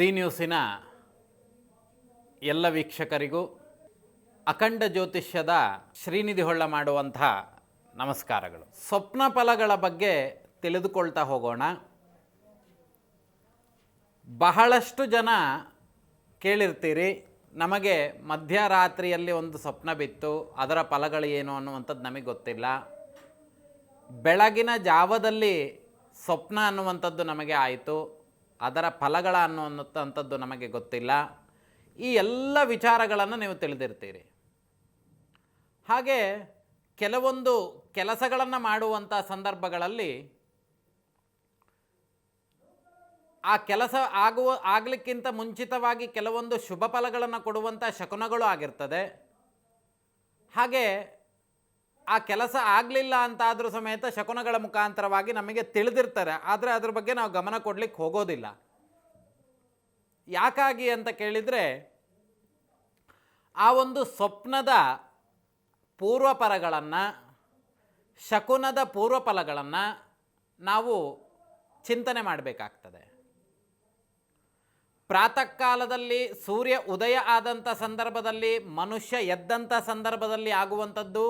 Zee ನ್ಯೂಸಿನ ಎಲ್ಲ ವೀಕ್ಷಕರಿಗೂ ಅಖಂಡ ಜ್ಯೋತಿಷ್ಯದ ಶ್ರೀನಿಧಿ ಹೊಳ್ಳ ಮಾಡುವಂಥ ನಮಸ್ಕಾರಗಳು. ಸ್ವಪ್ನ ಫಲಗಳ ಬಗ್ಗೆ ತಿಳಿದುಕೊಳ್ತಾ ಹೋಗೋಣ. ಬಹಳಷ್ಟು ಜನ ಕೇಳಿರ್ತೀರಿ, ನಮಗೆ ಮಧ್ಯರಾತ್ರಿಯಲ್ಲಿ ಒಂದು ಸ್ವಪ್ನ ಬಿತ್ತು, ಅದರ ಫಲಗಳು ಏನು ಅನ್ನುವಂಥದ್ದು ನಮಗೆ ಗೊತ್ತಿಲ್ಲ. ಬೆಳಗಿನ ಜಾವದಲ್ಲಿ ಸ್ವಪ್ನ ಅನ್ನುವಂಥದ್ದು ನಮಗೆ ಆಯಿತು. ಅದರ ಫಲಗಳ ಅನ್ನುವಂಥದ್ದು ನಮಗೆ ಗೊತ್ತಿಲ್ಲ. ಈ ಎಲ್ಲ ವಿಚಾರಗಳನ್ನು ನೀವು ತಿಳಿದಿರ್ತೀರಿ. ಹಾಗೆ ಕೆಲವೊಂದು ಕೆಲಸಗಳನ್ನು ಮಾಡುವಂಥ ಸಂದರ್ಭಗಳಲ್ಲಿ ಆ ಕೆಲಸ ಆಗುವ, ಆಗಲಿಕ್ಕಿಂತ ಮುಂಚಿತವಾಗಿ ಕೆಲವೊಂದು ಶುಭ ಫಲಗಳನ್ನು ಕೊಡುವಂಥ ಶಕುನಗಳು ಆಗಿರ್ತದೆ. ಹಾಗೆ ಆ ಕೆಲಸ ಆಗಲಿಲ್ಲ ಅಂತಾದರೂ ಸಮೇತ ಶಕುನಗಳ ಮುಖಾಂತರವಾಗಿ ನಮಗೆ ತಿಳಿದಿರ್ತಾರೆ. ಆದರೆ ಅದ್ರ ಬಗ್ಗೆ ನಾವು ಗಮನ ಕೊಡಲಿಕ್ಕೆ ಹೋಗೋದಿಲ್ಲ. ಯಾಕಾಗಿ ಅಂತ ಕೇಳಿದರೆ ಆ ಒಂದು ಸ್ವಪ್ನದ ಪೂರ್ವಪರಗಳನ್ನು, ಶಕುನದ ಪೂರ್ವಫಲಗಳನ್ನು ನಾವು ಚಿಂತನೆ ಮಾಡಬೇಕಾಗ್ತದೆ. ಪ್ರಾತಃ ಕಾಲದಲ್ಲಿ ಸೂರ್ಯ ಉದಯ ಆದಂಥ ಸಂದರ್ಭದಲ್ಲಿ, ಮನುಷ್ಯ ಎದ್ದಂಥ ಸಂದರ್ಭದಲ್ಲಿ ಆಗುವಂಥದ್ದು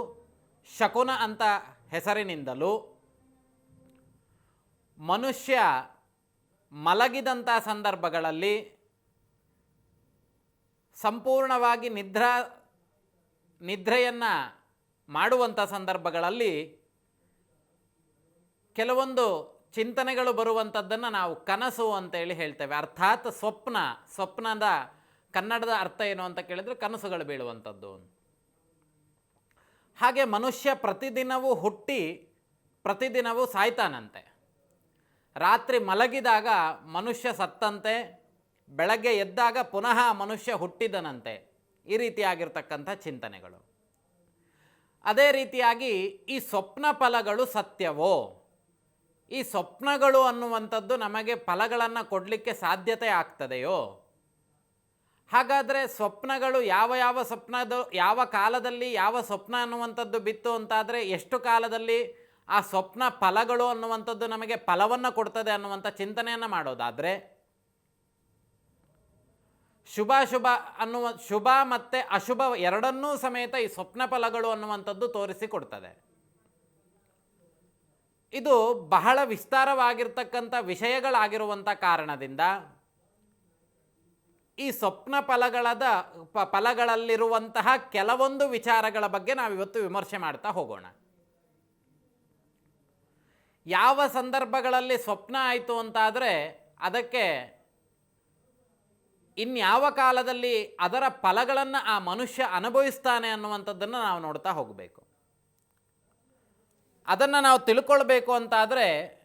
ಶಕುನ ಅಂತ ಹೆಸರಿನಿಂದಲೂ ಮನುಷ್ಯ ಮಲಗಿದಂಥ ಸಂದರ್ಭಗಳಲ್ಲಿ ಸಂಪೂರ್ಣವಾಗಿ ನಿದ್ರಾ, ನಿದ್ರೆಯನ್ನು ಮಾಡುವಂಥ ಸಂದರ್ಭಗಳಲ್ಲಿ ಕೆಲವೊಂದು ಚಿಂತನೆಗಳು ಬರುವಂಥದ್ದನ್ನು ನಾವು ಕನಸು ಅಂತೇಳಿ ಹೇಳ್ತೇವೆ. ಅರ್ಥಾತ್ ಸ್ವಪ್ನ, ಸ್ವಪ್ನದ ಕನ್ನಡದ ಅರ್ಥ ಏನು ಅಂತ ಕೇಳಿದರೆ ಕನಸುಗಳು ಬೀಳುವಂಥದ್ದು ಹಾಗೆ ಮನುಷ್ಯ ಪ್ರತಿದಿನವೂ ಹುಟ್ಟಿ ಪ್ರತಿದಿನವೂ ಸಾಯ್ತಾನಂತೆ. ರಾತ್ರಿ ಮಲಗಿದಾಗ ಮನುಷ್ಯ ಸತ್ತಂತೆ, ಬೆಳಗ್ಗೆ ಎದ್ದಾಗ ಪುನಃ ಮನುಷ್ಯ ಹುಟ್ಟಿದನಂತೆ. ಈ ರೀತಿಯಾಗಿರ್ತಕ್ಕಂಥ ಚಿಂತನೆಗಳು. ಅದೇ ರೀತಿಯಾಗಿ ಈ ಸ್ವಪ್ನ ಫಲಗಳು ಸತ್ಯವೋ? ಈ ಸ್ವಪ್ನಗಳು ಅನ್ನುವಂಥದ್ದು ನಮಗೆ ಫಲಗಳನ್ನು ಕೊಡಲಿಕ್ಕೆ ಸಾಧ್ಯತೆ ಆಗ್ತದೆಯೋ? ಹಾಗಾದರೆ ಸ್ವಪ್ನಗಳು ಯಾವ ಯಾವ ಸ್ವಪ್ನದ ಯಾವ ಕಾಲದಲ್ಲಿ ಯಾವ ಸ್ವಪ್ನ ಅನ್ನುವಂಥದ್ದು ಬಿತ್ತು ಅಂತಾದರೆ ಎಷ್ಟು ಕಾಲದಲ್ಲಿ ಆ ಸ್ವಪ್ನ ಫಲಗಳು ಅನ್ನುವಂಥದ್ದು ನಮಗೆ ಫಲವನ್ನು ಕೊಡ್ತದೆ ಅನ್ನುವಂಥ ಚಿಂತನೆಯನ್ನು ಮಾಡೋದಾದರೆ ಶುಭಾಶುಭ ಅನ್ನುವ ಶುಭ ಮತ್ತು ಅಶುಭ ಎರಡನ್ನೂ ಸಮೇತ ಈ ಸ್ವಪ್ನ ಫಲಗಳು ಅನ್ನುವಂಥದ್ದು ತೋರಿಸಿಕೊಡ್ತದೆ ಇದು ಬಹಳ ವಿಸ್ತಾರವಾಗಿರ್ತಕ್ಕಂಥ ವಿಷಯಗಳಾಗಿರುವಂಥ ಕಾರಣದಿಂದ ಈ ಸ್ವಪ್ನ ಫಲಗಳದ, ಪ, ಫಲಗಳಲ್ಲಿರುವಂತಹ ಕೆಲವೊಂದು ವಿಚಾರಗಳ ಬಗ್ಗೆ ನಾವಿವತ್ತು ವಿಮರ್ಶೆ ಮಾಡ್ತಾ ಹೋಗೋಣ. ಯಾವ ಸಂದರ್ಭಗಳಲ್ಲಿ ಸ್ವಪ್ನ ಆಯಿತು ಅಂತಾದರೆ ಅದಕ್ಕೆ ಇನ್ಯಾವ ಕಾಲದಲ್ಲಿ ಅದರ ಫಲಗಳನ್ನು ಆ ಮನುಷ್ಯ ಅನುಭವಿಸ್ತಾನೆ ಅನ್ನುವಂಥದ್ದನ್ನು ನಾವು ನೋಡ್ತಾ ಹೋಗಬೇಕು. ಅದನ್ನು ನಾವು ತಿಳ್ಕೊಳ್ಬೇಕು ಅಂತಾದರೆ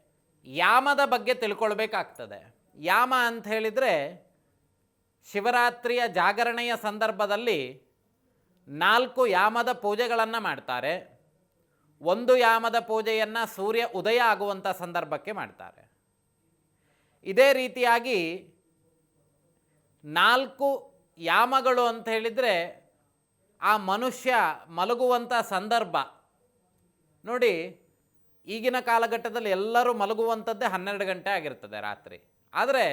ಯಾಮದ ಬಗ್ಗೆ ತಿಳ್ಕೊಳ್ಬೇಕಾಗ್ತದೆ. ಯಾಮ ಅಂತ ಹೇಳಿದರೆ ಶಿವರಾತ್ರಿಯ ಜಾಗರಣೆಯ ಸಂದರ್ಭದಲ್ಲಿ ನಾಲ್ಕು ಯಾಮದ ಪೂಜೆಗಳನ್ನು ಮಾಡ್ತಾರೆ. ಒಂದು ಯಾಮದ ಪೂಜೆಯನ್ನು ಸೂರ್ಯ ಉದಯ ಆಗುವಂಥ ಸಂದರ್ಭಕ್ಕೆ ಮಾಡ್ತಾರೆ. ಇದೇ ರೀತಿಯಾಗಿ ನಾಲ್ಕು ಯಾಮಗಳು ಅಂತ ಹೇಳಿದರೆ ಆ ಮನುಷ್ಯ ಮಲಗುವಂಥ ಸಂದರ್ಭ. ನೋಡಿ, ಈಗಿನ ಕಾಲಘಟ್ಟದಲ್ಲಿ ಎಲ್ಲರೂ ಮಲಗುವಂಥದ್ದೇ ಹನ್ನೆರಡು ಗಂಟೆ ಆಗಿರ್ತದೆ ರಾತ್ರಿ. ಆದರೆ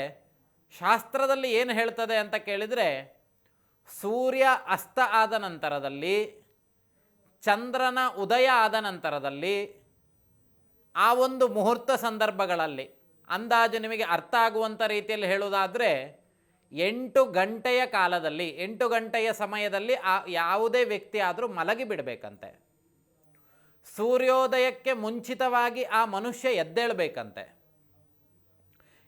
ಶಾಸ್ತ್ರದಲ್ಲಿ ಏನು ಹೇಳ್ತದೆ ಅಂತ ಕೇಳಿದರೆ, ಸೂರ್ಯ ಅಸ್ತ ಆದ ನಂತರದಲ್ಲಿ, ಚಂದ್ರನ ಉದಯ ಆದ ನಂತರದಲ್ಲಿ, ಆ ಒಂದು ಮುಹೂರ್ತ ಸಂದರ್ಭಗಳಲ್ಲಿ, ಅಂದಾಜು ನಿಮಗೆ ಅರ್ಥ ಆಗುವಂಥ ರೀತಿಯಲ್ಲಿ ಹೇಳುವುದಾದರೆ, ಎಂಟು ಗಂಟೆಯ ಕಾಲದಲ್ಲಿ, ಎಂಟು ಗಂಟೆಯ ಸಮಯದಲ್ಲಿ ಆ ಯಾವುದೇ ವ್ಯಕ್ತಿ ಆದರೂ ಮಲಗಿ ಬಿಡಬೇಕಂತೆ. ಸೂರ್ಯೋದಯಕ್ಕೆ ಮುಂಚಿತವಾಗಿ ಆ ಮನುಷ್ಯ ಎದ್ದೇಳಬೇಕಂತೆ.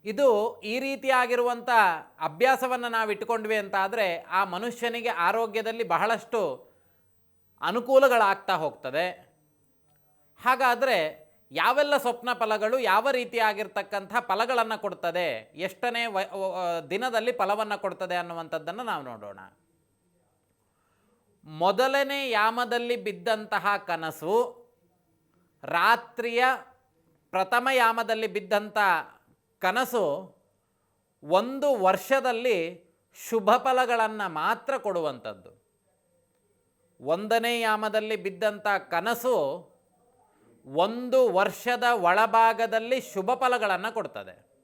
ಇದು ಈ ರೀತಿಯಾಗಿರುವಂಥ ಅಭ್ಯಾಸವನ್ನು ನಾವು ಇಟ್ಟುಕೊಂಡ್ವಿ ಅಂತ ಆದರೆ ಆ ಮನುಷ್ಯನಿಗೆ ಆರೋಗ್ಯದಲ್ಲಿ ಬಹಳಷ್ಟು ಅನುಕೂಲಗಳಾಗ್ತಾ ಹೋಗ್ತದೆ. ಹಾಗಾದರೆ ಯಾವೆಲ್ಲ ಸ್ವಪ್ನ ಫಲಗಳು ಯಾವ ರೀತಿಯಾಗಿರ್ತಕ್ಕಂಥ ಫಲಗಳನ್ನು ಕೊಡ್ತದೆ, ಎಷ್ಟನೇ ವ, ದಿನದಲ್ಲಿ ಫಲವನ್ನು ಕೊಡ್ತದೆ ಅನ್ನುವಂಥದ್ದನ್ನು ನಾವು ನೋಡೋಣ. ಮೊದಲನೇ ಯಾಮದಲ್ಲಿ ಬಿದ್ದಂತಹ ಕನಸು ರಾತ್ರಿಯ ಪ್ರಥಮ ಯಾಮದಲ್ಲಿ ಬಿದ್ದಂಥ ಕನಸು ಒಂದು ವರ್ಷದಲ್ಲಿ ಶುಭ ಫಲಗಳನ್ನು ಮಾತ್ರ ಕೊಡುವಂಥದ್ದು. ಒಂದನೇ ಯಾಮದಲ್ಲಿ ಬಿದ್ದಂಥ ಕನಸು ಒಂದು ವರ್ಷದ ಒಳಭಾಗದಲ್ಲಿ ಶುಭ ಫಲಗಳನ್ನು ಕೊಡ್ತದೆ.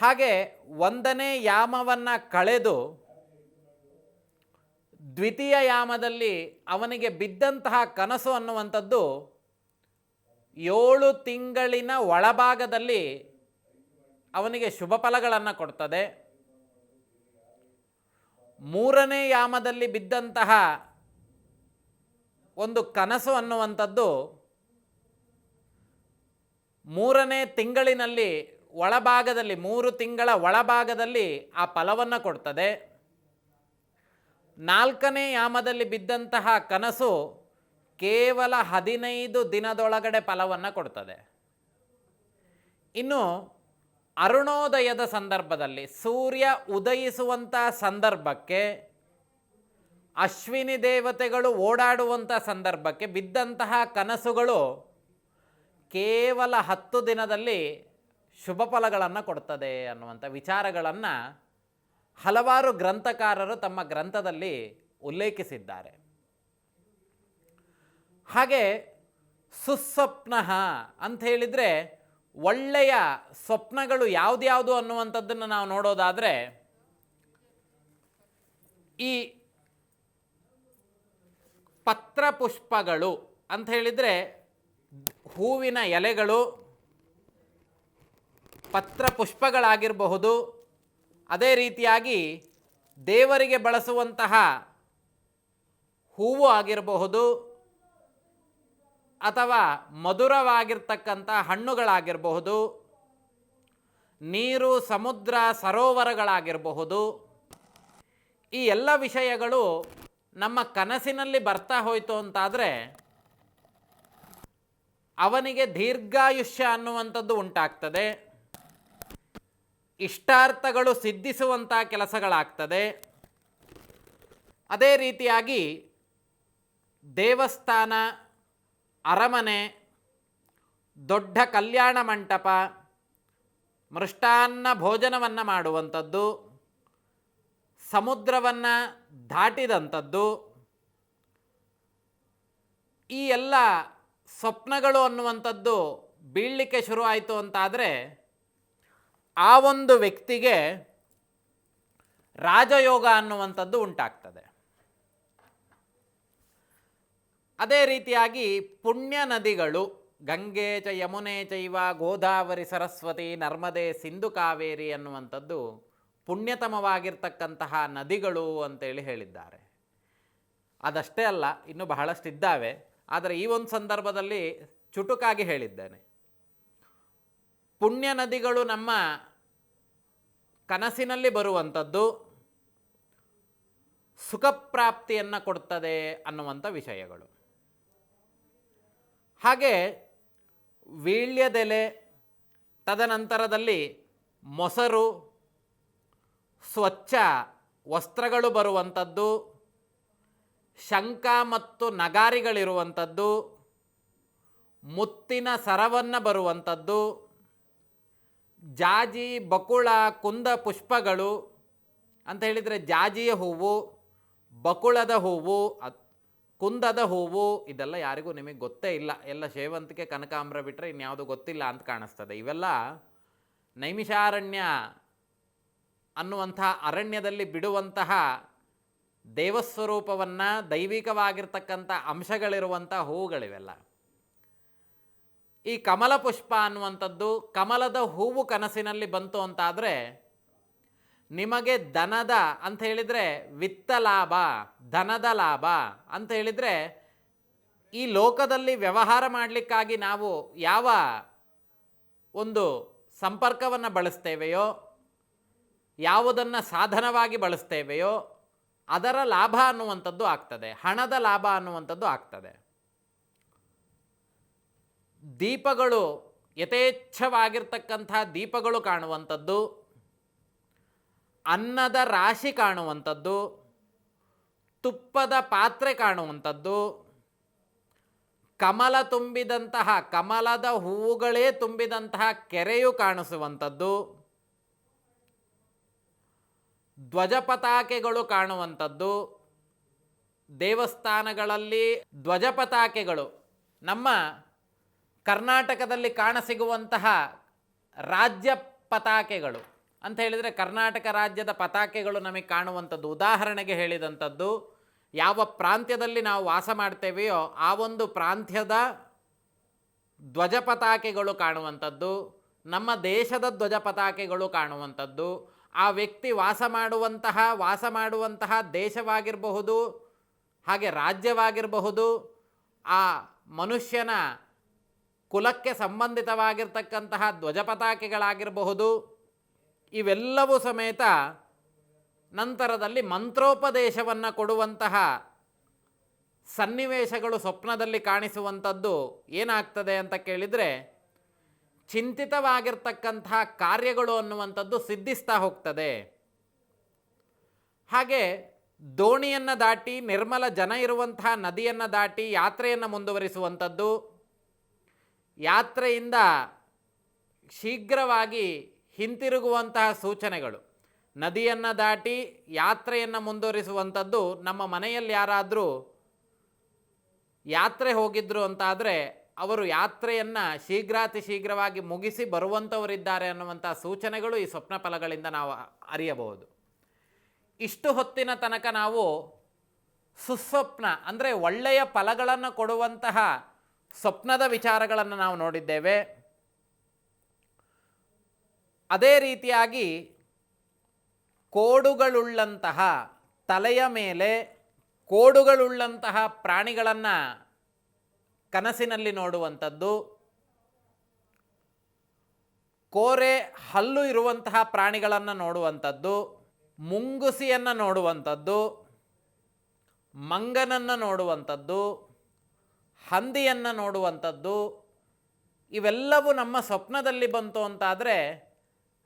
ಹಾಗೆ ಒಂದನೇ ಯಾಮವನ್ನು ಕಳೆದು ದ್ವಿತೀಯ ಯಾಮದಲ್ಲಿ ಅವನಿಗೆ ಬಿದ್ದಂತಹ ಕನಸು ಅನ್ನುವಂಥದ್ದು ಏಳು ತಿಂಗಳಿನ ಒಳಭಾಗದಲ್ಲಿ ಅವನಿಗೆ ಶುಭ ಫಲಗಳನ್ನು ಕೊಡ್ತದೆ. ಮೂರನೇ ಯಾಮದಲ್ಲಿ ಬಿದ್ದಂತಹ ಒಂದು ಕನಸು ಅನ್ನುವಂಥದ್ದು ಮೂರನೇ ತಿಂಗಳಿನಲ್ಲಿ ಒಳಭಾಗದಲ್ಲಿ, ಮೂರು ತಿಂಗಳ ಒಳಭಾಗದಲ್ಲಿ ಆ ಫಲವನ್ನು ಕೊಡ್ತದೆ. ನಾಲ್ಕನೇ ಯಾಮದಲ್ಲಿ ಬಿದ್ದಂತಹ ಕನಸು ಕೇವಲ ಹದಿನೈದು ದಿನದೊಳಗಡೆ ಫಲವನ್ನು ಕೊಡ್ತದೆ. ಇನ್ನು ಅರುಣೋದಯದ ಸಂದರ್ಭದಲ್ಲಿ ಸೂರ್ಯ ಉದಯಿಸುವಂಥ ಸಂದರ್ಭಕ್ಕೆ, ಅಶ್ವಿನಿ ದೇವತೆಗಳು ಓಡಾಡುವಂಥ ಸಂದರ್ಭಕ್ಕೆ ಬಿದ್ದಂತಹ ಕನಸುಗಳು ಕೇವಲ ಹತ್ತು ದಿನದಲ್ಲಿ ಶುಭ ಫಲಗಳನ್ನು ಕೊಡ್ತದೆ ಅನ್ನುವಂಥ ವಿಚಾರಗಳನ್ನು ಹಲವಾರು ಗ್ರಂಥಕಾರರು ತಮ್ಮ ಗ್ರಂಥದಲ್ಲಿ ಉಲ್ಲೇಖಿಸಿದ್ದಾರೆ. ಹಾಗೆ ಸುಸ್ವಪ್ನ ಅಂತ ಹೇಳಿದರೆ ಒಳ್ಳೆಯ ಸ್ವಪ್ನಗಳು ಯಾವುದ್ಯಾವುದು ಅನ್ನುವಂಥದ್ದನ್ನು ನಾವು ನೋಡೋದಾದರೆ ಈ ಪತ್ರಪುಷ್ಪಗಳು ಅಂತ ಹೇಳಿದರೆ ಹೂವಿನ ಎಲೆಗಳು ಪತ್ರಪುಷ್ಪಗಳಾಗಿರಬಹುದು. ಅದೇ ರೀತಿಯಾಗಿ ದೇವರಿಗೆ ಬಳಸುವಂತಹ ಹೂವು ಆಗಿರಬಹುದು. ಅಥವಾ ಮಧುರವಾಗಿರ್ತಕ್ಕಂಥ ಹಣ್ಣುಗಳಾಗಿರಬಹುದು, ನೀರು, ಸಮುದ್ರ, ಸರೋವರಗಳಾಗಿರಬಹುದು, ಈ ಎಲ್ಲ ವಿಷಯಗಳು ನಮ್ಮ ಕನಸಿನಲ್ಲಿ ಬರ್ತಾ ಹೋಯಿತು ಅಂತಾದರೆ ಅವನಿಗೆ ದೀರ್ಘಾಯುಷ್ಯ ಅನ್ನುವಂಥದ್ದು ಉಂಟಾಗ್ತದೆ. ಇಷ್ಟಾರ್ಥಗಳು ಸಿದ್ಧಿಸುವಂಥ ಕೆಲಸಗಳಾಗ್ತದೆ. ಅದೇ ರೀತಿಯಾಗಿ ದೇವಸ್ಥಾನ ಅರಮನೆ, ದೊಡ್ಡ ಕಲ್ಯಾಣ ಮಂಟಪ, ಮೃಷ್ಟಾನ್ನ ಭೋಜನವನ್ನು ಮಾಡುವಂಥದ್ದು, ಸಮುದ್ರವನ್ನು ದಾಟಿದಂಥದ್ದು, ಈ ಎಲ್ಲ ಸ್ವಪ್ನಗಳು ಅನ್ನುವಂಥದ್ದು ಬೀಳಲಿಕ್ಕೆ ಶುರುವಾಯಿತು ಅಂತಾದರೆ, ಆ ಒಂದು ವ್ಯಕ್ತಿಗೆ ರಾಜಯೋಗ ಅನ್ನುವಂಥದ್ದು ಉಂಟಾಗ್ತದೆ. ಅದೇ ರೀತಿಯಾಗಿ ಪುಣ್ಯ ನದಿಗಳು ಗಂಗೆ ಚ ಯಮುನೆ ಚೈವ ಗೋದಾವರಿ ಸರಸ್ವತಿ ನರ್ಮದೆ ಸಿಂಧು ಕಾವೇರಿ ಅನ್ನುವಂಥದ್ದು ಪುಣ್ಯತಮವಾಗಿರ್ತಕ್ಕಂತಹ ನದಿಗಳು ಅಂತೇಳಿ ಹೇಳಿದ್ದಾರೆ. ಅದಷ್ಟೇ ಅಲ್ಲ, ಇನ್ನು ಬಹಳಷ್ಟಿದ್ದಾವೆ. ಆದರೆ ಈ ಒಂದು ಸಂದರ್ಭದಲ್ಲಿ ಚುಟುಕಾಗಿ ಹೇಳಿದ್ದೇನೆ. ಪುಣ್ಯ ನದಿಗಳು ನಮ್ಮ ಕನಸಿನಲ್ಲಿ ಬರುವಂಥದ್ದು ಸುಖಪ್ರಾಪ್ತಿಯನ್ನು ಕೊಡ್ತದೆ ಅನ್ನುವಂಥ ವಿಷಯಗಳು. ಹಾಗೆ ವೀಳ್ಯದೆಲೆ ತದನಂತರದಲ್ಲಿ ಮೊಸರು, ಸ್ವಚ್ಛ ವಸ್ತ್ರಗಳು ಬರುವಂಥದ್ದು ಶಂಕ ಮತ್ತು ನಗಾರಿಗಳಿರುವಂಥದ್ದು, ಮುತ್ತಿನ ಸರವನ್ನು ಬರುವಂಥದ್ದು, ಜಾಜಿ, ಬಕುಳ, ಕುಂದ ಪುಷ್ಪಗಳು ಅಂತ ಹೇಳಿದರೆ ಜಾಜಿಯ ಹೂವು, ಬಕುಳದ ಹೂವು ಕುಂದದ ಹೂವು, ಇದೆಲ್ಲ ಯಾರಿಗೂ ನಿಮಗೆ ಗೊತ್ತೇ ಇಲ್ಲ. ಎಲ್ಲ ಸೇವಂತಿಗೆ ಕನಕಾಂಬ್ರ ಬಿಟ್ಟರೆ ಇನ್ಯಾವುದು ಗೊತ್ತಿಲ್ಲ ಅಂತ ಕಾಣಿಸ್ತದೆ. ಇವೆಲ್ಲ ನೈಮಿಷಾರಣ್ಯ ಅನ್ನುವಂಥ ಅರಣ್ಯದಲ್ಲಿ ಬಿಡುವಂತಹ ದೇವಸ್ವರೂಪವನ್ನು ದೈವಿಕವಾಗಿರ್ತಕ್ಕಂಥ ಅಂಶಗಳಿರುವಂಥ ಹೂವುಗಳಿವೆಲ್ಲ. ಈ ಕಮಲ ಪುಷ್ಪ ಅನ್ನುವಂಥದ್ದು ಕಮಲದ ಹೂವು ಕನಸಿನಲ್ಲಿ ಬಂತು ಅಂತಾದರೆ ನಿಮಗೆ ದನದ ಅಂತ ಹೇಳಿದರೆ ವಿತ್ತ ಲಾಭ, ಧನದ ಲಾಭ ಅಂತ ಹೇಳಿದರೆ ಈ ಲೋಕದಲ್ಲಿ ವ್ಯವಹಾರ ಮಾಡಲಿಕ್ಕಾಗಿ ನಾವು ಯಾವ ಒಂದು ಸಂಪರ್ಕವನ್ನು ಬಳಸ್ತೇವೆಯೋ, ಯಾವುದನ್ನು ಸಾಧನವಾಗಿ ಬಳಸ್ತೇವೆಯೋ, ಅದರ ಲಾಭ ಅನ್ನುವಂಥದ್ದು ಆಗ್ತದೆ. ಹಣದ ಲಾಭ ಅನ್ನುವಂಥದ್ದು ಆಗ್ತದೆ. ದೀಪಗಳು ಯಥೇಚ್ಛವಾಗಿರ್ತಕ್ಕಂಥ ದೀಪಗಳು ಕಾಣುವಂಥದ್ದು ಅನ್ನದ ರಾಶಿ ಕಾಣುವಂಥದ್ದು, ತುಪ್ಪದ ಪಾತ್ರೆ ಕಾಣುವಂಥದ್ದು, ಕಮಲ ತುಂಬಿದಂತಹ, ಕಮಲದ ಹೂವುಗಳೇ ತುಂಬಿದಂತಹ ಕೆರೆಯು ಕಾಣಿಸುವಂಥದ್ದು ಧ್ವಜಪತಾಕೆಗಳು ಕಾಣುವಂಥದ್ದು, ದೇವಸ್ಥಾನಗಳಲ್ಲಿ ಧ್ವಜಪತಾಕೆಗಳು ನಮ್ಮ ಕರ್ನಾಟಕದಲ್ಲಿ ಕಾಣಸಿಗುವಂತಹ ರಾಜ್ಯ ಪತಾಕೆಗಳು. ಅಂತ ಹೇಳಿದರೆ ಕರ್ನಾಟಕ ರಾಜ್ಯದ ಪತಾಕೆಗಳು ನಮಗೆ ಕಾಣುವಂಥದ್ದು. ಉದಾಹರಣೆಗೆ ಹೇಳಿದಂಥದ್ದು, ಯಾವ ಪ್ರಾಂತ್ಯದಲ್ಲಿ ನಾವು ವಾಸ ಮಾಡ್ತೇವೆಯೋ ಆ ಒಂದು ಪ್ರಾಂತ್ಯದ ಧ್ವಜ ಪತಾಕೆಗಳು ಕಾಣುವಂಥದ್ದು, ನಮ್ಮ ದೇಶದ ಧ್ವಜ ಪತಾಕೆಗಳು ಕಾಣುವಂಥದ್ದು, ಆ ವ್ಯಕ್ತಿ ವಾಸ ಮಾಡುವಂತಹ ವಾಸ ಮಾಡುವಂತಹ ದೇಶವಾಗಿರಬಹುದು, ಹಾಗೆ ರಾಜ್ಯವಾಗಿರಬಹುದು, ಆ ಮನುಷ್ಯನ ಕುಲಕ್ಕೆ ಸಂಬಂಧಿತವಾಗಿರ್ತಕ್ಕಂತಹ ಧ್ವಜ ಪತಾಕೆಗಳಾಗಿರಬಹುದು ಇವೆಲ್ಲವೂ ಸಮೇತ ನಂತರದಲ್ಲಿ ಮಂತ್ರೋಪದೇಶವನ್ನು ಕೊಡುವಂತಹ ಸನ್ನಿವೇಶಗಳು ಸ್ವಪ್ನದಲ್ಲಿ ಕಾಣಿಸುವಂಥದ್ದು ಏನಾಗ್ತದೆ ಅಂತ ಕೇಳಿದರೆ ಚಿಂತಿತವಾಗಿರ್ತಕ್ಕಂತಹ ಕಾರ್ಯಗಳು ಅನ್ನುವಂಥದ್ದು ಸಿದ್ಧಿಸ್ತಾ ಹೋಗ್ತದೆ. ಹಾಗೆ ದೋಣಿಯನ್ನು ದಾಟಿ ನಿರ್ಮಲ ಜನ ಇರುವಂತಹ ನದಿಯನ್ನು ದಾಟಿ ಯಾತ್ರೆಯನ್ನು ಮುಂದುವರಿಸುವಂಥದ್ದು. ಯಾತ್ರೆಯಿಂದ ಶೀಘ್ರವಾಗಿ ಹಿಂತಿರುಗುವಂತಹ ಸೂಚನೆಗಳು. ನದಿಯನ್ನು ದಾಟಿ ಯಾತ್ರೆಯನ್ನು ಮುಂದುವರಿಸುವಂಥದ್ದು ನಮ್ಮ ಮನೆಯಲ್ಲಿ ಯಾರಾದರೂ ಯಾತ್ರೆ ಹೋಗಿದ್ರು ಅಂತಾದರೆ ಅವರು ಯಾತ್ರೆಯನ್ನು ಶೀಘ್ರಾತಿ ಶೀಘ್ರವಾಗಿ ಮುಗಿಸಿ ಬರುವಂಥವರಿದ್ದಾರೆ ಅನ್ನುವಂಥ ಸೂಚನೆಗಳು ಈ ಸ್ವಪ್ನ ಫಲಗಳಿಂದ ನಾವು ಅರಿಯಬಹುದು. ಇಷ್ಟು ಹೊತ್ತಿನ ತನಕ ನಾವು ಸುಸ್ವಪ್ನ ಅಂದರೆ ಒಳ್ಳೆಯ ಫಲಗಳನ್ನು ಕೊಡುವಂತಹ ಸ್ವಪ್ನದ ವಿಚಾರಗಳನ್ನು ನಾವು ನೋಡಿದ್ದೇವೆ. ಅದೇ ರೀತಿಯಾಗಿ ಕೋಡುಗಳುಳ್ಳಂತಹ ತಲೆಯ ಮೇಲೆ ಕೋಡುಗಳುಳ್ಳಂತಹ ಪ್ರಾಣಿಗಳನ್ನು ಕನಸಿನಲ್ಲಿ ನೋಡುವಂಥದ್ದು. ಕೋರೆ ಹಲ್ಲು ಇರುವಂತಹ ಪ್ರಾಣಿಗಳನ್ನು ನೋಡುವಂಥದ್ದು. ಮುಂಗುಸಿಯನ್ನು ನೋಡುವಂಥದ್ದು. ಮಂಗನನ್ನು ನೋಡುವಂಥದ್ದು. ಹಂದಿಯನ್ನು ನೋಡುವಂಥದ್ದು. ಇವೆಲ್ಲವೂ ನಮ್ಮ ಸ್ವಪ್ನದಲ್ಲಿ ಬಂತು ಅಂತಾದರೆ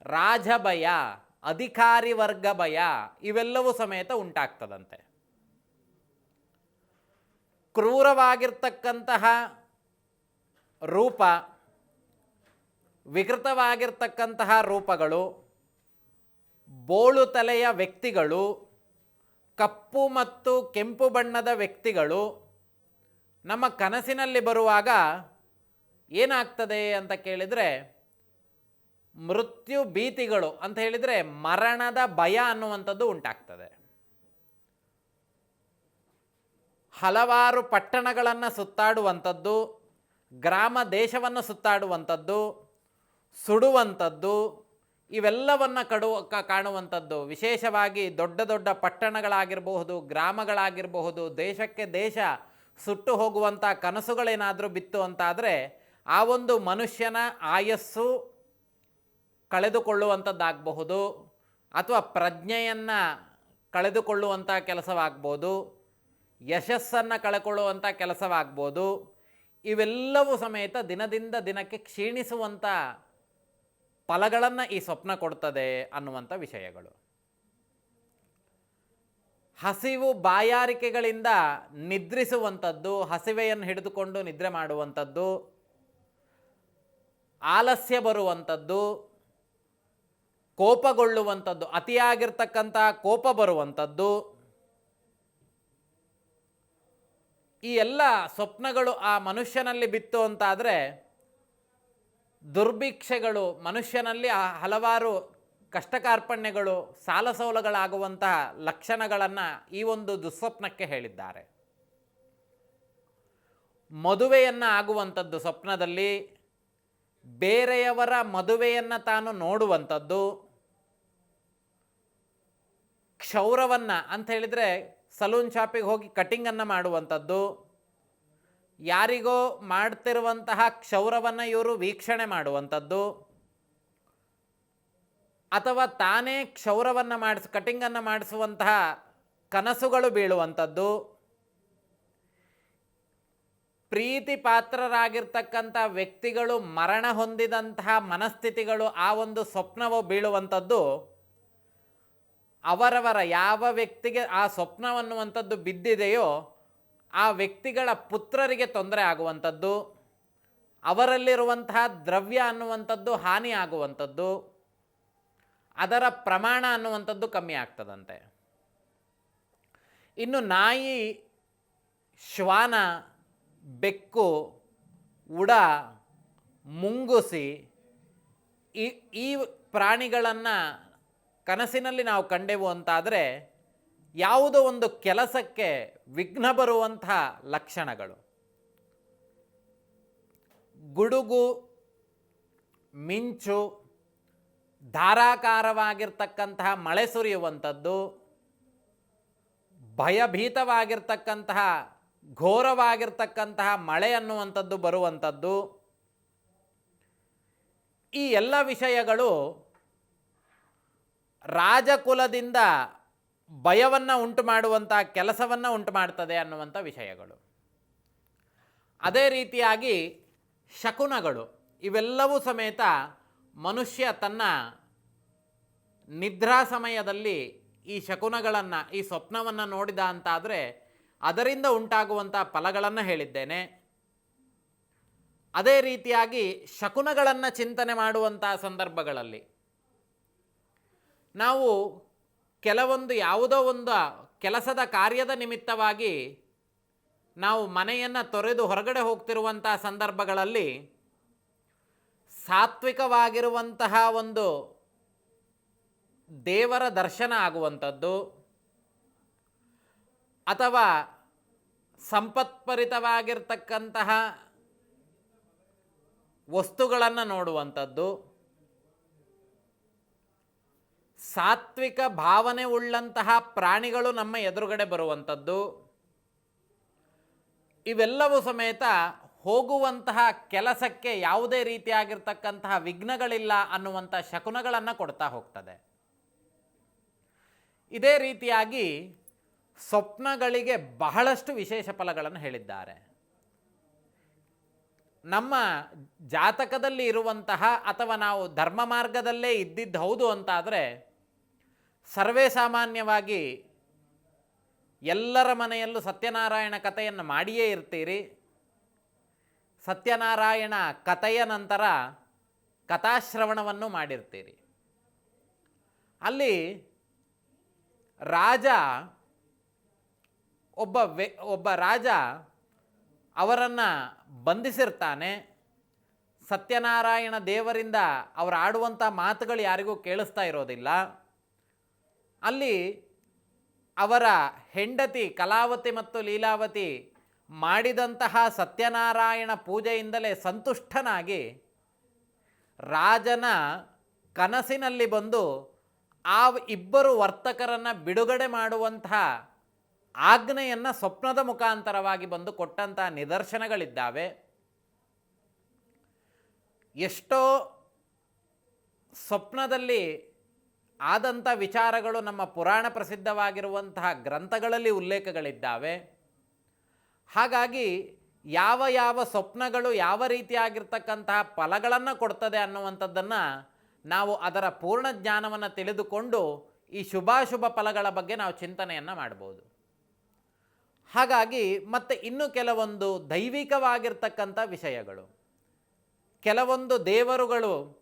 ರಾಜಭಯ, ಅಧಿಕಾರಿ ವರ್ಗ ಭಯ ಇವೆಲ್ಲವೂ ಸಮೇತ ಉಂಟಾಗ್ತದಂತೆ. ಕ್ರೂರವಾಗಿರ್ತಕ್ಕಂತಹ ರೂಪ, ವಿಕೃತವಾಗಿರ್ತಕ್ಕಂತಹ ರೂಪಗಳು ಬೋಳು ತಲೆಯ ವ್ಯಕ್ತಿಗಳು, ಕಪ್ಪು ಮತ್ತು ಕೆಂಪು ಬಣ್ಣದ ವ್ಯಕ್ತಿಗಳು ನಮ್ಮ ಕನಸಿನಲ್ಲಿ ಬರುವಾಗ ಏನಾಗ್ತದೆ ಅಂತ ಕೇಳಿದರೆ ಮೃತ್ಯು ಭೀತಿಗಳು ಅಂತ ಹೇಳಿದರೆ ಮರಣದ ಭಯ ಅನ್ನುವಂಥದ್ದು ಉಂಟಾಗ್ತದೆ. ಹಲವಾರು ಪಟ್ಟಣಗಳನ್ನು ಸುತ್ತಾಡುವಂಥದ್ದು, ಗ್ರಾಮ ದೇಶವನ್ನು ಸುತ್ತಾಡುವಂಥದ್ದು, ಸುಡುವಂಥದ್ದು, ಇವೆಲ್ಲವನ್ನು ಕಡು ಕ- ಕಾಣುವಂಥದ್ದು. ವಿಶೇಷವಾಗಿ ದೊಡ್ಡ ದೊಡ್ಡ ಪಟ್ಟಣಗಳಾಗಿರಬಹುದು, ಗ್ರಾಮಗಳಾಗಿರಬಹುದು, ದೇಶಕ್ಕೆ ದೇಶ ಸುಟ್ಟು ಹೋಗುವಂಥ ಕನಸುಗಳೇನಾದರೂ ಬಿತ್ತು ಅಂತಾದರೆ ಆ ಒಂದು ಮನುಷ್ಯನ ಆಯಸ್ಸು ಕಳೆದುಕೊಳ್ಳುವಂಥದ್ದಾಗಬಹುದು ಅಥವಾ ಪ್ರಜ್ಞೆಯನ್ನು ಕಳೆದುಕೊಳ್ಳುವಂಥ ಕೆಲಸವಾಗ್ಬೋದು, ಯಶಸ್ಸನ್ನು ಕಳೆಕೊಳ್ಳುವಂಥ ಕೆಲಸವಾಗ್ಬೋದು, ಇವೆಲ್ಲವೂ ಸಮೇತ ದಿನದಿಂದ ದಿನಕ್ಕೆ ಕ್ಷೀಣಿಸುವಂಥ ಫಲಗಳನ್ನು ಈ ಸ್ವಪ್ನ ಕೊಡ್ತದೆ ಅನ್ನುವಂಥ ವಿಷಯಗಳು. ಹಸಿವು ಬಾಯಾರಿಕೆಗಳಿಂದ ನಿದ್ರಿಸುವಂಥದ್ದು, ಹಸಿವೆಯನ್ನು ಹಿಡಿದುಕೊಂಡು ನಿದ್ರೆ ಮಾಡುವಂಥದ್ದು, ಆಲಸ್ಯ ಬರುವಂಥದ್ದು ಕೋಪಗೊಳ್ಳುವಂಥದ್ದು, ಅತಿಯಾಗಿರ್ತಕ್ಕಂಥ ಕೋಪ ಬರುವಂಥದ್ದು, ಈ ಎಲ್ಲ ಸ್ವಪ್ನಗಳು ಆ ಮನುಷ್ಯನಲ್ಲಿ ಬಿತ್ತು ಅಂತಾದರೆ, ದುರ್ಭಿಕ್ಷೆಗಳು, ಮನುಷ್ಯನಲ್ಲಿ ಆ ಹಲವಾರು ಕಷ್ಟಕಾರ್ಪಣ್ಯಗಳು ಸಾಲ ಸೌಲಗಳಾಗುವಂತಹ ಲಕ್ಷಣಗಳನ್ನು ಈ ಒಂದು ದುಸ್ವಪ್ನಕ್ಕೆ ಹೇಳಿದ್ದಾರೆ. ಮದುವೆಯನ್ನು ಆಗುವಂಥದ್ದು ಸ್ವಪ್ನದಲ್ಲಿ, ಬೇರೆಯವರ ಮದುವೆಯನ್ನು ತಾನು ನೋಡುವಂಥದ್ದು ಕ್ಷೌರವನ್ನು ಅಂತ ಹೇಳಿದರೆ ಸಲೂನ್ ಶಾಪಿಗೆ ಹೋಗಿ ಕಟಿಂಗನ್ನು ಮಾಡುವಂಥದ್ದು. ಯಾರಿಗೋ ಮಾಡ್ತಿರುವಂತಹ ಕ್ಷೌರವನ್ನು ಇವರು ವೀಕ್ಷಣೆ ಮಾಡುವಂಥದ್ದು. ಅಥವಾ ತಾನೇ ಕ್ಷೌರವನ್ನು ಮಾಡಿಸ್, ಕಟಿಂಗನ್ನು ಮಾಡಿಸುವಂತಹ ಕನಸುಗಳು ಬೀಳುವಂಥದ್ದು. ಪ್ರೀತಿ ಪಾತ್ರರಾಗಿರ್ತಕ್ಕಂಥ ವ್ಯಕ್ತಿಗಳು ಮರಣ ಹೊಂದಿದಂತಹ ಮನಸ್ಥಿತಿಗಳು ಆ ಒಂದು ಸ್ವಪ್ನವು ಬೀಳುವಂಥದ್ದು. ಅವರವರ ಯಾವ ವ್ಯಕ್ತಿಗೆ ಆ ಸ್ವಪ್ನವನ್ನುವಂಥದ್ದು ಬಿದ್ದಿದೆಯೋ ಆ ವ್ಯಕ್ತಿಗಳ ಪುತ್ರರಿಗೆ ತೊಂದರೆ ಆಗುವಂಥದ್ದು, ಅವರಲ್ಲಿರುವಂತಹ ದ್ರವ್ಯ ಅನ್ನುವಂಥದ್ದು ಹಾನಿ ಆಗುವಂಥದ್ದು, ಅದರ ಪ್ರಮಾಣ ಅನ್ನುವಂಥದ್ದು ಕಮ್ಮಿ ಆಗ್ತದಂತೆ. ಇನ್ನು ನಾಯಿ, ಶ್ವಾನ, ಬೆಕ್ಕು, ಉಡ, ಮುಂಗುಸಿ, ಈ ಈ ಪ್ರಾಣಿಗಳನ್ನು ಕನಸಿನಲ್ಲಿ ನಾವು ಕಂಡೆವು ಅಂತಾದರೆ ಯಾವುದೋ ಒಂದು ಕೆಲಸಕ್ಕೆ ವಿಘ್ನ ಬರುವಂಥ ಲಕ್ಷಣಗಳು. ಗುಡುಗು, ಮಿಂಚು, ಧಾರಾಕಾರವಾಗಿರ್ತಕ್ಕಂತಹ ಮಳೆ ಸುರಿಯುವಂಥದ್ದು, ಭಯಭೀತವಾಗಿರ್ತಕ್ಕಂತಹ, ಘೋರವಾಗಿರ್ತಕ್ಕಂತಹ ಮಳೆ ಅನ್ನುವಂಥದ್ದು ಬರುವಂಥದ್ದು. ಈ ಎಲ್ಲ ವಿಷಯಗಳು ರಾಜಕುಲದಿಂದ ಭಯವನ್ನು ಉಂಟು ಮಾಡುವಂಥ ಕೆಲಸವನ್ನು ಉಂಟು ಮಾಡ್ತದೆ ಅನ್ನುವಂಥ ವಿಷಯಗಳು. ಅದೇ ರೀತಿಯಾಗಿ ಶಕುನಗಳು, ಇವೆಲ್ಲವೂ ಸಮೇತ ಮನುಷ್ಯ ತನ್ನ ನಿದ್ರಾ ಸಮಯದಲ್ಲಿ ಈ ಶಕುನಗಳನ್ನು, ಈ ಸ್ವಪ್ನವನ್ನು ನೋಡಿದ ಅಂತಾದರೆ ಅದರಿಂದ ಉಂಟಾಗುವಂಥ ಫಲಗಳನ್ನು ಹೇಳಿದ್ದೇನೆ. ಅದೇ ರೀತಿಯಾಗಿ ಶಕುನಗಳನ್ನು ಚಿಂತನೆ ಮಾಡುವಂಥ ಸಂದರ್ಭಗಳಲ್ಲಿ ನಾವು ಕೆಲವೊಂದು ಯಾವುದೋ ಒಂದು ಕೆಲಸದ ಕಾರ್ಯದ ನಿಮಿತ್ತವಾಗಿ ನಾವು ಮನೆಯನ್ನು ತೊರೆದು ಹೊರಗಡೆ ಹೋಗ್ತಿರುವಂಥ ಸಂದರ್ಭಗಳಲ್ಲಿ ಸಾತ್ವಿಕವಾಗಿರುವಂತಹ ಒಂದು ದೇವರ ದರ್ಶನ ಆಗುವಂಥದ್ದು ಅಥವಾ ಸಂಪತ್ಪರಿತವಾಗಿರ್ತಕ್ಕಂತಹ ವಸ್ತುಗಳನ್ನು ನೋಡುವಂಥದ್ದು. ಸಾತ್ವಿಕ ಭಾವನೆ ಉಳ್ಳಂತಹ ಪ್ರಾಣಿಗಳು ನಮ್ಮ ಎದುರುಗಡೆ ಬರುವಂಥದ್ದು. ಇವೆಲ್ಲವೂ ಸಮೇತ ಹೋಗುವಂತಹ ಕೆಲಸಕ್ಕೆ ಯಾವುದೇ ರೀತಿಯಾಗಿರ್ತಕ್ಕಂತಹ ವಿಘ್ನಗಳಿಲ್ಲ ಅನ್ನುವಂಥ ಶಕುನಗಳನ್ನು ಕೊಡ್ತಾ ಹೋಗ್ತದೆ. ಇದೇ ರೀತಿಯಾಗಿ ಸ್ವಪ್ನಗಳಿಗೆ ಬಹಳಷ್ಟು ವಿಶೇಷ ಫಲಗಳನ್ನು ಹೇಳಿದ್ದಾರೆ. ನಮ್ಮ ಜಾತಕದಲ್ಲಿ ಇರುವಂತಹ ಅಥವಾ ನಾವು ಧರ್ಮ ಮಾರ್ಗದಲ್ಲೇ ಇದ್ದಿದ್ದು ಹೌದು ಅಂತಾದರೆ ಸರ್ವೇ ಸಾಮಾನ್ಯವಾಗಿ ಎಲ್ಲರ ಮನೆಯಲ್ಲೂ ಸತ್ಯನಾರಾಯಣ ಕಥೆಯನ್ನು ಮಾಡಿಯೇ ಇರ್ತೀರಿ. ಸತ್ಯನಾರಾಯಣ ಕಥೆಯ ನಂತರ ಕಥಾಶ್ರವಣವನ್ನು ಮಾಡಿರ್ತೀರಿ. ಅಲ್ಲಿ ರಾಜ ಒಬ್ಬ ವ್ಯ, ಒಬ್ಬ ರಾಜ ಅವರನ್ನು ಬಂಧಿಸಿರ್ತಾನೆ. ಸತ್ಯನಾರಾಯಣ ದೇವರಿಂದ ಅವರು ಆಡುವಂಥ ಮಾತುಗಳು ಯಾರಿಗೂ ಕೇಳಿಸ್ತಾ ಇರೋದಿಲ್ಲ. ಅಲ್ಲಿ ಅವರ ಹೆಂಡತಿ ಕಲಾವತಿ ಮತ್ತು ಲೀಲಾವತಿ ಮಾಡಿದಂತಹ ಸತ್ಯನಾರಾಯಣ ಪೂಜೆಯಿಂದಲೇ ಸಂತುಷ್ಟನಾಗಿ ರಾಜನ ಕನಸಿನಲ್ಲಿ ಬಂದು ಆ ಇಬ್ಬರು ವರ್ತಕರನ್ನು ಬಿಡುಗಡೆ ಮಾಡುವಂತಹ ಆಜ್ಞೆಯನ್ನು ಸ್ವಪ್ನದ ಮುಖಾಂತರವಾಗಿ ಬಂದು ಕೊಟ್ಟಂತಹ ನಿದರ್ಶನಗಳಿದ್ದಾವೆ. ಎಷ್ಟೋ ಸ್ವಪ್ನದಲ್ಲಿ ಆದಂಥ ವಿಚಾರಗಳು ನಮ್ಮ ಪುರಾಣ ಪ್ರಸಿದ್ಧವಾಗಿರುವಂತಹ ಗ್ರಂಥಗಳಲ್ಲಿ ಉಲ್ಲೇಖಗಳಿದ್ದಾವೆ. ಹಾಗಾಗಿ ಯಾವ ಯಾವ ಸ್ವಪ್ನಗಳು ಯಾವ ರೀತಿಯಾಗಿರ್ತಕ್ಕಂತಹ ಫಲಗಳನ್ನು ಕೊಡ್ತದೆ ಅನ್ನುವಂಥದ್ದನ್ನು ನಾವು ಅದರ ಪೂರ್ಣ ಜ್ಞಾನವನ್ನು ತಿಳಿದುಕೊಂಡು ಈ ಶುಭಾಶುಭ ಫಲಗಳ ಬಗ್ಗೆ ನಾವು ಚಿಂತನೆಯನ್ನು ಮಾಡ್ಬೋದು. ಹಾಗಾಗಿ ಮತ್ತು ಇನ್ನು ಕೆಲವೊಂದು ದೈವಿಕವಾಗಿರ್ತಕ್ಕಂಥ ವಿಷಯಗಳು. ಕೆಲವೊಂದು ದೇವರುಗಳು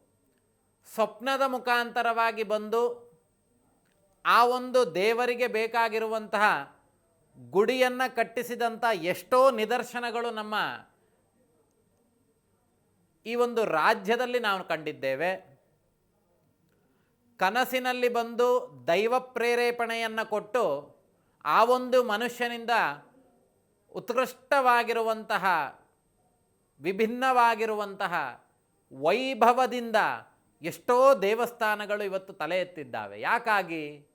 ಸ್ವಪ್ನದ ಮುಖಾಂತರವಾಗಿ ಬಂದು ಆ ಒಂದು ದೇವರಿಗೆ ಬೇಕಾಗಿರುವಂತಹ ಗುಡಿಯನ್ನು ಕಟ್ಟಿಸಿದಂಥ ಎಷ್ಟೋ ನಿದರ್ಶನಗಳು ನಮ್ಮ ಈ ಒಂದು ರಾಜ್ಯದಲ್ಲಿ ನಾವು ಕಂಡಿದ್ದೇವೆ. ಕನಸಿನಲ್ಲಿ ಬಂದು ದೈವ ಪ್ರೇರೇಪಣೆಯನ್ನು ಕೊಟ್ಟು ಆ ಒಂದು ಮನುಷ್ಯನಿಂದ ಉತ್ಕೃಷ್ಟವಾಗಿರುವಂತಹ, ವಿಭಿನ್ನವಾಗಿರುವಂತಹ ವೈಭವದಿಂದ ಎಷ್ಟೋ ದೇವಸ್ಥಾನಗಳು ಇವತ್ತು ತಲೆ ಎತ್ತಿದ್ದಾವೆ. ಯಾಕಾಗಿ?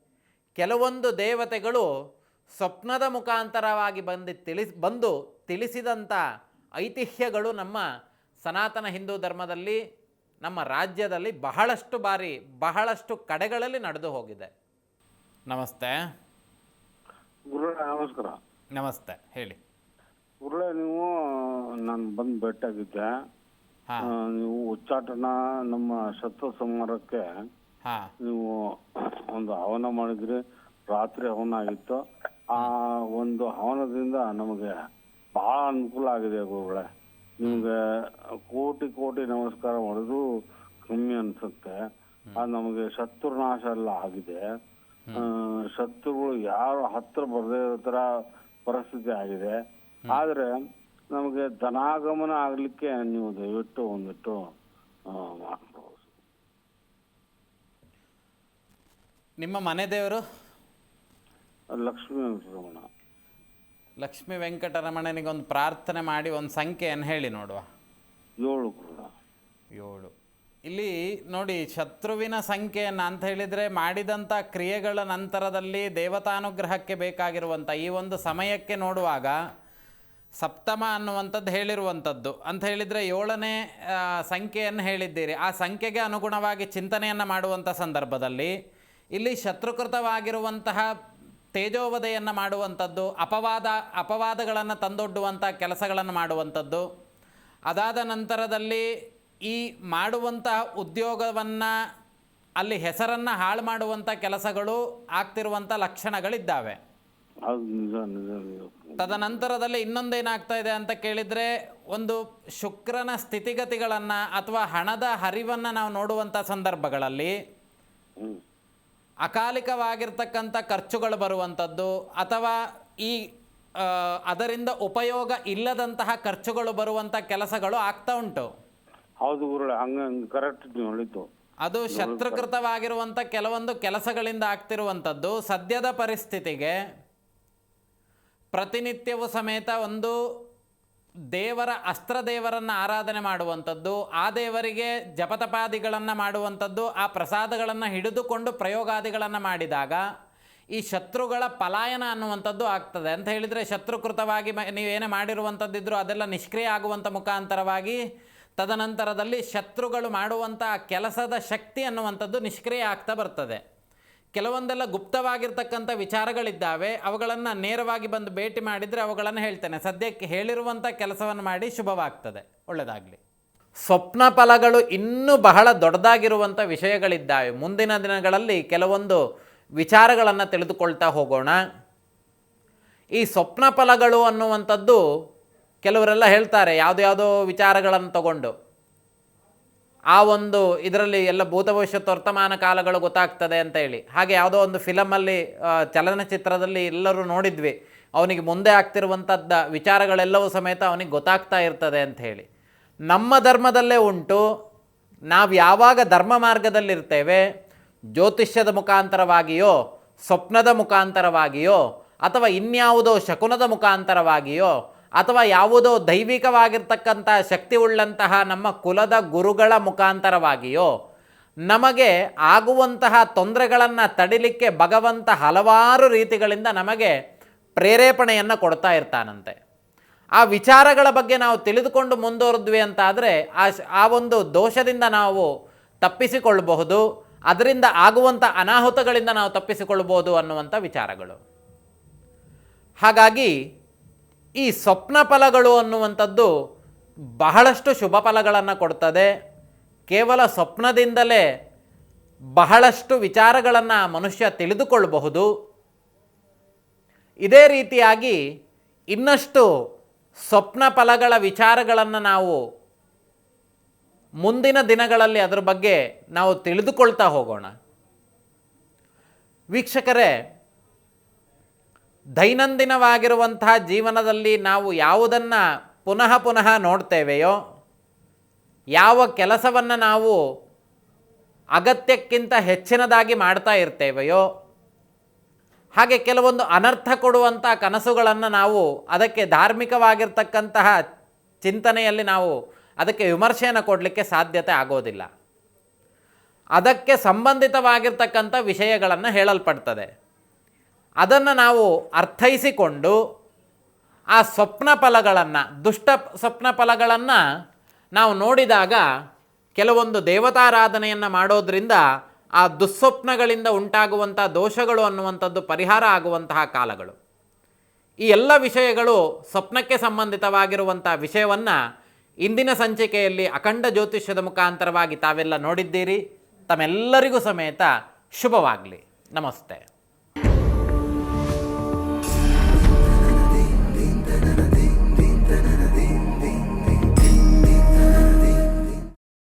ಕೆಲವೊಂದು ದೇವತೆಗಳು ಸ್ವಪ್ನದ ಮುಖಾಂತರವಾಗಿ ಬಂದು ತಿಳಿಸ್ ಬಂದು ತಿಳಿಸಿದಂಥ ಐತಿಹ್ಯಗಳು ನಮ್ಮ ಸನಾತನ ಹಿಂದೂ ಧರ್ಮದಲ್ಲಿ ನಮ್ಮ ರಾಜ್ಯದಲ್ಲಿ ಬಹಳಷ್ಟು ಬಾರಿ ಬಹಳಷ್ಟು ಕಡೆಗಳಲ್ಲಿ ನಡೆದು ಹೋಗಿದೆ. ನಮಸ್ತೆ. ಗುರು ನಮಸ್ಕಾರ. ನಮಸ್ತೆ ಹೇಳಿ. ಗುರುಳೆ ನೀವು ನಾನು ಬಂದು ಭೇಟಿಯಾಗಿದ್ದೆ. ಹಾಂ. ಆ, ನೀವು ಉಚ್ಚಾಟನ ನಮ್ಮ ಶತ್ರು ಸಂಹಾರಕ್ಕೆ ಹಾಂ. ನೀವು ಒಂದು ಹವನ ಮಾಡಿದ್ರಿ ರಾತ್ರಿ ಹವನ ಆಗಿತ್ತು. ಆ ಒಂದು ಹವನದಿಂದ ನಮಗೆ ಬಹಳ ಅನುಕೂಲ ಆಗಿದೆ ಗುರುಗಳೇ. ನಿಮ್ಗೆ ಕೋಟಿ ಕೋಟಿ ನಮಸ್ಕಾರ ಮಾಡೋದು ಕಮ್ಮಿ ಅನ್ಸುತ್ತೆ. ಆ ನಮಗೆ ಶತ್ರುನಾಶ ಎಲ್ಲ ಆಗಿದೆ. ಆ, ಶತ್ರುಗಳು ಯಾರು ಹತ್ರ ಬರದೇ ಇರೋ ತರ ಪರಿಸ್ಥಿತಿ ಆಗಿದೆ. ಆದ್ರೆ ನಮಗೆ ಧನಾಗಮನ ಆಗಲಿಕ್ಕೆ ನೀವು ದಯವಿಟ್ಟು ಒಂದಿಟ್ಟು ಮಾಡ್ಬೋದು ನಿಮ್ಮ ಮನೆ ದೇವರು? ಲಕ್ಷ್ಮೀ ವೆಂಕಟರಮಣ. ಲಕ್ಷ್ಮೀ ವೆಂಕಟರಮಣನಿಗೊಂದು ಪ್ರಾರ್ಥನೆ ಮಾಡಿ ಒಂದು ಸಂಖ್ಯೆಯನ್ನು ಹೇಳಿ ನೋಡುವ. ಏಳು ಕೂಡ. ಏಳು. ಇಲ್ಲಿ ನೋಡಿ ಶತ್ರುವಿನ ಸಂಖ್ಯೆಯನ್ನು ಅಂತ ಹೇಳಿದರೆ ಮಾಡಿದಂಥ ಕ್ರಿಯೆಗಳ ನಂತರದಲ್ಲಿ ದೇವತಾನುಗ್ರಹಕ್ಕೆ ಬೇಕಾಗಿರುವಂಥ ಈ ಒಂದು ಸಮಯಕ್ಕೆ ನೋಡುವಾಗ ಸಪ್ತಮ ಅನ್ನುವಂಥದ್ದು ಹೇಳಿರುವಂಥದ್ದು. ಅಂತ ಹೇಳಿದರೆ ಏಳನೇ ಸಂಖ್ಯೆಯನ್ನು ಹೇಳಿದ್ದೀರಿ. ಆ ಸಂಖ್ಯೆಗೆ ಅನುಗುಣವಾಗಿ ಚಿಂತನೆಯನ್ನು ಮಾಡುವಂಥ ಸಂದರ್ಭದಲ್ಲಿ ಇಲ್ಲಿ ಶತ್ರುಕೃತವಾಗಿರುವಂತಹ ತೇಜೋವಧೆಯನ್ನು ಮಾಡುವಂಥದ್ದು, ಅಪವಾದ, ಅಪವಾದಗಳನ್ನು ತಂದೊಡ್ಡುವಂಥ ಕೆಲಸಗಳನ್ನು ಮಾಡುವಂಥದ್ದು. ಅದಾದ ನಂತರದಲ್ಲಿ ಈ ಮಾಡುವಂತಹ ಉದ್ಯೋಗವನ್ನು ಅಲ್ಲಿ ಹೆಸರನ್ನು ಹಾಳು ಮಾಡುವಂಥ ಕೆಲಸಗಳು ಆಗ್ತಿರುವಂಥ ಲಕ್ಷಣಗಳಿದ್ದಾವೆ. ಅದು ನಿಜ ನಿಜ ನಿಜ. ತದನಂತರದಲ್ಲಿ ಇನ್ನೊಂದೇನಾಗ್ತಾ ಇದೆ ಅಂತ ಕೇಳಿದರೆ ಒಂದು ಶುಕ್ರನ ಸ್ಥಿತಿಗತಿಗಳನ್ನು ಅಥವಾ ಹಣದ ಹರಿವನ್ನ ನಾವು ನೋಡುವಂಥ ಸಂದರ್ಭಗಳಲ್ಲಿ ಅಕಾಲಿಕವಾಗಿರ್ತಕ್ಕಂಥ ಖರ್ಚುಗಳು ಬರುವಂಥದ್ದು ಅಥವಾ ಈ ಆ, ಅದರಿಂದ ಉಪಯೋಗ ಇಲ್ಲದಂತಹ ಖರ್ಚುಗಳು ಬರುವಂಥ ಕೆಲಸಗಳು ಆಗ್ತಾ ಉಂಟು. ಹೌದು ಗುರುಳೆ ಹಂಗೆ ಹಂಗೆ ಕರೆಕ್ಟ್ ನೀವು ಹೇಳಿದ್ದು. ಅದು ಶತ್ರುಕೃತವಾಗಿರುವಂಥ ಕೆಲವೊಂದು ಕೆಲಸಗಳಿಂದ ಆಗ್ತಿರುವಂಥದ್ದು ಸದ್ಯದ ಪರಿಸ್ಥಿತಿಗೆ ಪ್ರತಿನಿತ್ಯವೂ ಸಮೇತ ಒಂದು ದೇವರ ಅಸ್ತ್ರ ದೇವರನ್ನು ಆರಾಧನೆ ಮಾಡುವಂಥದ್ದು, ಆ ದೇವರಿಗೆ ಜಪತಪಾದಿಗಳನ್ನು ಮಾಡುವಂಥದ್ದು, ಆ ಪ್ರಸಾದಗಳನ್ನು ಹಿಡಿದುಕೊಂಡು ಪ್ರಯೋಗಾದಿಗಳನ್ನು ಮಾಡಿದಾಗ ಈ ಶತ್ರುಗಳ ಪಲಾಯನ ಅನ್ನುವಂಥದ್ದು ಆಗ್ತದೆ. ಅಂತ ಹೇಳಿದರೆ ಶತ್ರುಕೃತವಾಗಿ ಮ- ನೀವೇನೇ ಮಾಡಿರುವಂಥದ್ದಿದ್ರೂ ಅದೆಲ್ಲ ನಿಷ್ಕ್ರಿಯ ಆಗುವಂಥ ಮುಖಾಂತರವಾಗಿ ತದನಂತರದಲ್ಲಿ ಶತ್ರುಗಳು ಮಾಡುವಂಥ ಕೆಲಸದ ಶಕ್ತಿ ಅನ್ನುವಂಥದ್ದು ನಿಷ್ಕ್ರಿಯ ಆಗ್ತಾ ಬರ್ತದೆ. ಕೆಲವೊಂದೆಲ್ಲ ಗುಪ್ತವಾಗಿರ್ತಕ್ಕಂಥ ವಿಚಾರಗಳಿದ್ದಾವೆ, ಅವುಗಳನ್ನು ನೇರವಾಗಿ ಬಂದು ಭೇಟಿ ಮಾಡಿದರೆ ಅವುಗಳನ್ನು ಹೇಳ್ತೇನೆ. ಸದ್ಯಕ್ಕೆ ಹೇಳಿರುವಂಥ ಕೆಲಸವನ್ನು ಮಾಡಿ ಶುಭವಾಗ್ತದೆ. ಒಳ್ಳೆಯದಾಗಲಿ ಸ್ವಪ್ನ ಫಲಗಳು ಇನ್ನೂ ಬಹಳ ದೊಡ್ಡದಾಗಿರುವಂಥ ವಿಷಯಗಳಿದ್ದಾವೆ. ಮುಂದಿನ ದಿನಗಳಲ್ಲಿ ಕೆಲವೊಂದು ವಿಚಾರಗಳನ್ನು ತಿಳಿದುಕೊಳ್ತಾ ಹೋಗೋಣ. ಈ ಸ್ವಪ್ನ ಫಲಗಳು ಅನ್ನುವಂಥದ್ದು ಕೆಲವರೆಲ್ಲ ಹೇಳ್ತಾರೆ ಯಾವುದ್ಯಾವುದೋ ಯಾವುದೋ ವಿಚಾರಗಳನ್ನು ತಗೊಂಡು. ಆ ಒಂದು ಇದರಲ್ಲಿ ಎಲ್ಲ ಭೂತ ಭವಿಷ್ಯತ್ ವರ್ತಮಾನ ಕಾಲಗಳು ಗೊತ್ತಾಗ್ತದೆ ಅಂತ ಹೇಳಿ. ಹಾಗೆ ಯಾವುದೋ ಒಂದು ಫಿಲಮಲ್ಲಿ ಚಲನಚಿತ್ರದಲ್ಲಿ ಎಲ್ಲರೂ ನೋಡಿದ್ವಿ. ಅವನಿಗೆ ಮುಂದೆ ಆಗ್ತಿರುವಂಥದ್ದು ವಿಚಾರಗಳೆಲ್ಲವೂ ಸಮೇತ ಅವನಿಗೆ ಗೊತ್ತಾಗ್ತಾ ಇರ್ತದೆ ಅಂತ ಹೇಳಿ. ನಮ್ಮ ಧರ್ಮದಲ್ಲೇ ಉಂಟು. ನಾವು ಯಾವಾಗ ಧರ್ಮ ಮಾರ್ಗದಲ್ಲಿರ್ತೇವೆ, ಜ್ಯೋತಿಷ್ಯದ ಮುಖಾಂತರವಾಗಿಯೋ, ಸ್ವಪ್ನದ ಮುಖಾಂತರವಾಗಿಯೋ, ಅಥವಾ ಇನ್ಯಾವುದೋ ಶಕುನದ ಮುಖಾಂತರವಾಗಿಯೋ ಅಥವಾ ಯಾವುದೋ ದೈವಿಕವಾಗಿರ್ತಕ್ಕಂಥ ಶಕ್ತಿ ಉಳ್ಳಂತಹ ನಮ್ಮ ಕುಲದ ಗುರುಗಳ ಮುಖಾಂತರವಾಗಿಯೋ, ನಮಗೆ ಆಗುವಂತಹ ತೊಂದರೆಗಳನ್ನು ತಡಿಲಿಕ್ಕೆ ಭಗವಂತ ಹಲವಾರು ರೀತಿಗಳಿಂದ ನಮಗೆ ಪ್ರೇರೇಪಣೆಯನ್ನು ಕೊಡ್ತಾ ಇರ್ತಾನಂತೆ. ಆ ವಿಚಾರಗಳ ಬಗ್ಗೆ ನಾವು ತಿಳಿದುಕೊಂಡು ಮುಂದುವರೆದ್ವಿ ಅಂತಾದರೆ ಆ ಆ ಒಂದು ದೋಷದಿಂದ ನಾವು ತಪ್ಪಿಸಿಕೊಳ್ಳಬಹುದು, ಅದರಿಂದ ಆಗುವಂಥ ಅನಾಹುತಗಳಿಂದ ನಾವು ತಪ್ಪಿಸಿಕೊಳ್ಬೋದು ಅನ್ನುವಂಥ ವಿಚಾರಗಳು. ಹಾಗಾಗಿ ಈ ಸ್ವಪ್ನ ಫಲಗಳು ಅನ್ನುವಂಥದ್ದು ಬಹಳಷ್ಟು ಶುಭ ಫಲಗಳನ್ನು ಕೊಡ್ತದೆ. ಕೇವಲ ಸ್ವಪ್ನದಿಂದಲೇ ಬಹಳಷ್ಟು ವಿಚಾರಗಳನ್ನು ಮನುಷ್ಯ ತಿಳಿದುಕೊಳ್ಳಬಹುದು. ಇದೇ ರೀತಿಯಾಗಿ ಇನ್ನಷ್ಟು ಸ್ವಪ್ನ ಫಲಗಳ ವಿಚಾರಗಳನ್ನು ನಾವು ಮುಂದಿನ ದಿನಗಳಲ್ಲಿ ಅದರ ಬಗ್ಗೆ ನಾವು ತಿಳಿದುಕೊಳ್ತಾ ಹೋಗೋಣ. ವೀಕ್ಷಕರೇ ದೈನಂದಿನವಾಗಿರುವಂತಹ ಜೀವನದಲ್ಲಿ ನಾವು ಯಾವುದನ್ನು ಪುನಃ ಪುನಃ ನೋಡ್ತೇವೆಯೋ, ಯಾವ ಕೆಲಸವನ್ನು ನಾವು ಅಗತ್ಯಕ್ಕಿಂತ ಹೆಚ್ಚಿನದಾಗಿ ಮಾಡ್ತಾ ಇರ್ತೇವೆಯೋ, ಹಾಗೆ ಕೆಲವೊಂದು ಅನರ್ಥ ಕೊಡುವಂಥ ಕನಸುಗಳನ್ನು ನಾವು ಅದಕ್ಕೆ ಧಾರ್ಮಿಕವಾಗಿರ್ತಕ್ಕಂತಹ ಚಿಂತನೆಯಲ್ಲಿ ನಾವು ಅದಕ್ಕೆ ವಿಮರ್ಶೆಯನ್ನು ಕೊಡಲಿಕ್ಕೆ ಸಾಧ್ಯತೆ ಆಗೋದಿಲ್ಲ. ಅದಕ್ಕೆ ಸಂಬಂಧಿತವಾಗಿರ್ತಕ್ಕಂಥ ವಿಷಯಗಳನ್ನು ಹೇಳಲ್ಪಡ್ತದೆ. ಅದನ್ನು ನಾವು ಅರ್ಥೈಸಿಕೊಂಡು ಆ ಸ್ವಪ್ನ ಫಲಗಳನ್ನು, ದುಷ್ಟ ಸ್ವಪ್ನ ಫಲಗಳನ್ನು ನಾವು ನೋಡಿದಾಗ ಕೆಲವೊಂದು ದೇವತಾರಾಧನೆಯನ್ನು ಮಾಡೋದರಿಂದ ಆ ದುಸ್ವಪ್ನಗಳಿಂದ ಉಂಟಾಗುವಂಥ ದೋಷಗಳು ಅನ್ನುವಂಥದ್ದು ಪರಿಹಾರ ಆಗುವಂತಹ ಕಾಲಗಳು. ಈ ಎಲ್ಲ ವಿಷಯಗಳು ಸ್ವಪ್ನಕ್ಕೆ ಸಂಬಂಧಿತವಾಗಿರುವಂಥ ವಿಷಯವನ್ನು ಇಂದಿನ ಸಂಚಿಕೆಯಲ್ಲಿ ಅಖಂಡ ಜ್ಯೋತಿಷ್ಯದ ಮುಖಾಂತರವಾಗಿ ತಾವೆಲ್ಲ ನೋಡಿದ್ದೀರಿ. ತಮ್ಮೆಲ್ಲರಿಗೂ ಸಮೇತ ಶುಭವಾಗಲಿ. ನಮಸ್ತೆ.